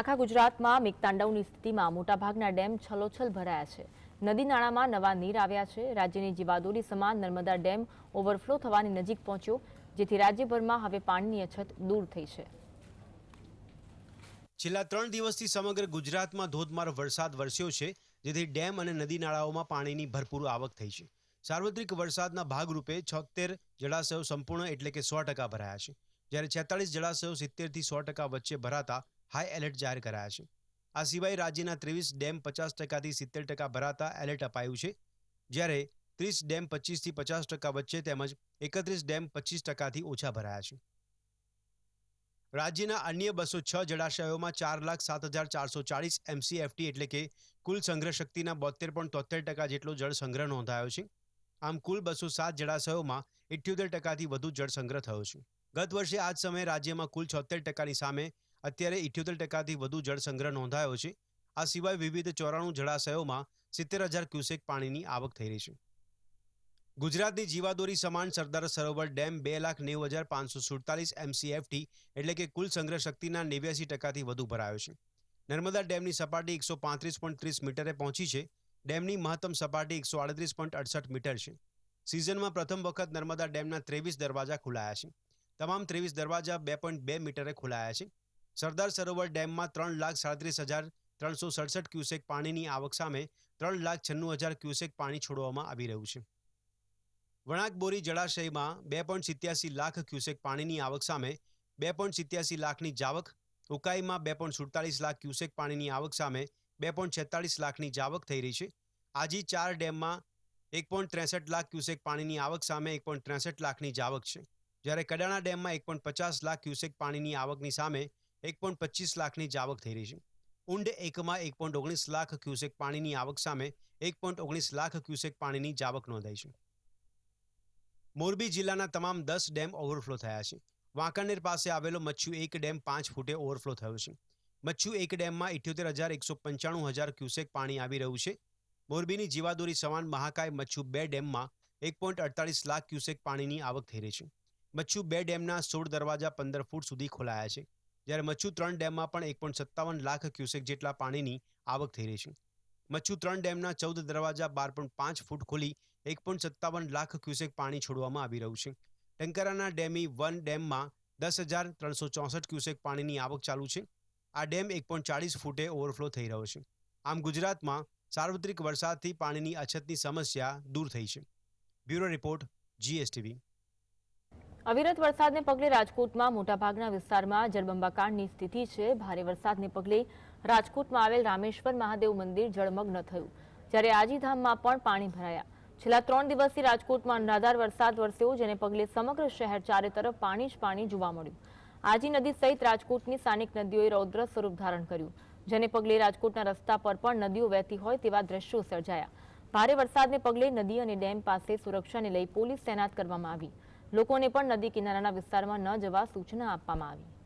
આખા ગુજરાતમાં મેઘતાંડવની સ્થિતિમાં મોટાભાગના ડેમ છલોછલ ભરાયા છે. નદી નાળામાં નવા નીર આવ્યા છે. રાજ્યની જીવાદોરી સમાન નર્મદા ડેમ ઓવરફ્લો થવાની નજીક પહોંચ્યો, જેથી રાજ્યભરમાં હવે પાણીની અછત દૂર થઈ છે. છેલ્લા ત્રણ દિવસથી સમગ્ર ગુજરાતમાં ધોધમાર વરસાદ વરસ્યો છે, જેથી ડેમ અને નદી નાળાઓમાં પાણીની ભરપૂર આવક થઈ છે. સાર્વત્રિક વરસાદના ભાગરૂપે છોતેર જળાશયો સંપૂર્ણ એટલે કે સો ટકા ભરાયા છે. જ્યારે છેતાળીસ જળાશયો સિત્તેરથી સો ટકા વચ્ચે ભરાતા હાઈ એલર્ટ જાહેર કરાયા છે. આ સિવાય રાજ્યના ત્રેવીસ ડેમ પચાસ ટકાથી સિત્તેર ટકા ભરાતા એલર્ટ અપાયું છે. જ્યારે ત્રીસ ડેમ પચીસથી પચાસ ટકા વચ્ચે તેમજ એકત્રીસ ડેમ પચીસ ટકાથી ઓછા ભરાયા છે. રાજ્યના અન્ય બસો છ જળાશયોમાં ચાર લાખ સાત હજાર ચારસો ચાળીસ એમસીએફટી એટલે કે કુલ સંગ્રહ શક્તિના બોતેર પોઈન્ટ તોતેર ટકા જેટલો જળ સંગ્રહ નોંધાયો છે. આમ કુલ બસો સાત જળાશયોમાં ઇઠ્યોતેર ટકાથી વધુ જળ સંગ્રહ થયો છે. ગત વર્ષે આ જ સમયે રાજ્યમાં કુલ છોતેર ટકાની સામે અત્યારે ઇઠ્યોતેર ટકાથી વધુ જળ સંગ્રહ નોંધાયો છે. આ સિવાય વિવિધ ચોરાણું જળાશયોમાં સિત્તેર હજાર ક્યુસેક પાણીની આવક થઈ રહી છે. ગુજરાતની જીવાદોરી સમાન સરદાર સરોવર ડેમ બે લાખ નેવું હજાર પાંચસો સુડતાલીસ એમસીએફટી એટલે કે કુલ સંગ્રહ શક્તિના નેવ્યાસી ટકાથી વધુ ભરાયો છે. નર્મદા ડેમની સપાટી એકસો પાંત્રીસ પોઈન્ટ ત્રીસ મીટરે પહોંચી છે. ડેમની મહત્તમ સપાટી એકસો આડત્રીસ પોઈન્ટ અડસઠ મીટર છે. સિઝનમાં પ્રથમ વખત નર્મદા ડેમના ત્રેવીસ દરવાજા ખોલાયા છે. તમામ ત્રેવીસ દરવાજા બે પોઈન્ટ બે મીટરે ખોલાયા છે. સરદાર સરોવર ડેમમાં ત્રણ લાખ સાડત્રીસ હજાર ત્રણસો સડસઠ ક્યુસેક પાણીની આવક સામે ત્રણ લાખ છન્નું હજાર ક્યુસેક પાણી છોડવામાં આવી રહ્યું છે. વણાકબોરી જળાશયમાં બે પોઈન્ટ સિત્યાસી લાખ ક્યુસેક પાણીની આવક સામે બે પોઈન્ટ સિત્યાસી લાખની જાવક, ઉકાઈમાં બે પોઈન્ટ સુડતાલીસ લાખ ક્યુસેક પાણીની આવક સામે બે પોઈન્ટ છેતાલીસ લાખની જાવક થઈ રહી છે. આજી ચાર ડેમમાં એક પોઈન્ટ ત્રેસઠ લાખ ક્યુસેક પાણીની આવક સામે એક પોઈન્ટ ત્રેસઠ લાખની જાવક છે. જ્યારે કડાણા ડેમમાં એક પોઈન્ટ પચાસ લાખ ક્યુસેક પાણીની આવકની સામે એક પોઈન્ટ પચીસ લાખની જાવક થઈ રહી છે. ઊંડ એકમાં એક પોઈન્ટ ઓગણીસ લાખ ક્યુસેક પાણીની આવક સામે એક પોઈન્ટ ઓગણીસ લાખ ક્યુસેક પાણીની જાવક નોંધાઈ છે. મોરબી જિલ્લાના તમામ દસ ડેમ ઓવરફ્લો થયા છે. વાંકાનેર પાસે આવેલો મચ્છુ એક ડેમ પાંચ ફૂટે ઓવરફ્લો થયો છે. મચ્છુ એક ડેમમાં ઇઠ્યોતેર હજાર એકસો પંચાણું હજાર ક્યુસેક પાણી આવી રહ્યું છે. મોરબીની જીવાદોરી સમાન મહાકાય મચ્છુ બે ડેમમાં એક પોઈન્ટ અડતાલીસ લાખ ક્યુસેક પાણીની આવક થઈ રહી છે. મચ્છુ બે ડેમના સોળ દરવાજા પંદર ફૂટ સુધી ખોલાયા છે. જ્યારે મચ્છુ ત્રણ ડેમમાં પણ એક પોઈન્ટ સત્તાવન લાખ ક્યુસેક જેટલા પાણીની આવક થઈ રહી છે. મચ્છુ ત્રણ ડેમના ચૌદ દરવાજા બાર પોઈન્ટ પાંચ ફૂટ ખોલી એક પોઈન્ટ સત્તાવન લાખ ક્યુસેક પાણી છોડવામાં આવી રહ્યું છે. ટંકારાના ડેમી વન ડેમમાં દસ હજાર ત્રણસો ચોસઠ ક્યુસેક પાણીની આવક ચાલુ છે. આ ડેમ એક પોઈન્ટ ચાળીસ ફૂટે ઓવરફ્લો થઈ રહ્યો છે. આમ ગુજરાતમાં સાર્વત્રિક વરસાદથી પાણીની અછતની સમસ્યા દૂર થઈ છે. Bureau report, GSTV. અવિરત વરસાદને પગલે રાજકોટમાં મોટાભાગના વિસ્તારમાં જળબંબાકાંડની સ્થિતિ છે. ભારે વરસાદને પગલે રાજકોટમાં આવેલ રામેશ્વર મહાદેવ મંદિર જળમગ્ન થયું. જ્યારે આજીધામમાં પણ પાણી ભરાયા. છેલ્લા ત્રણ દિવસથી રાજકોટમાં અનરાધાર વરસાદ વરસ્યો, જેને પગલે સમગ્ર શહેર ચારે તરફ પાણી જ પાણી જોવા મળ્યું. આજી નદી સહિત રાજકોટની સ્થાનિક નદીઓએ રૌદ્ર સ્વરૂપ ધારણ કર્યું, જેને પગલે રાજકોટના રસ્તા પર પણ નદીઓ વહેતી હોય તેવા દ્રશ્યો સર્જાયા. ભારે વરસાદને પગલે નદી અને ડેમ પાસે સુરક્ષાને લઈ પોલીસ તૈનાત કરવામાં આવી. લોકોને પણ નદી કિનારાના વિસ્તારમાં ન જવા સૂચના આપવામાં આવી.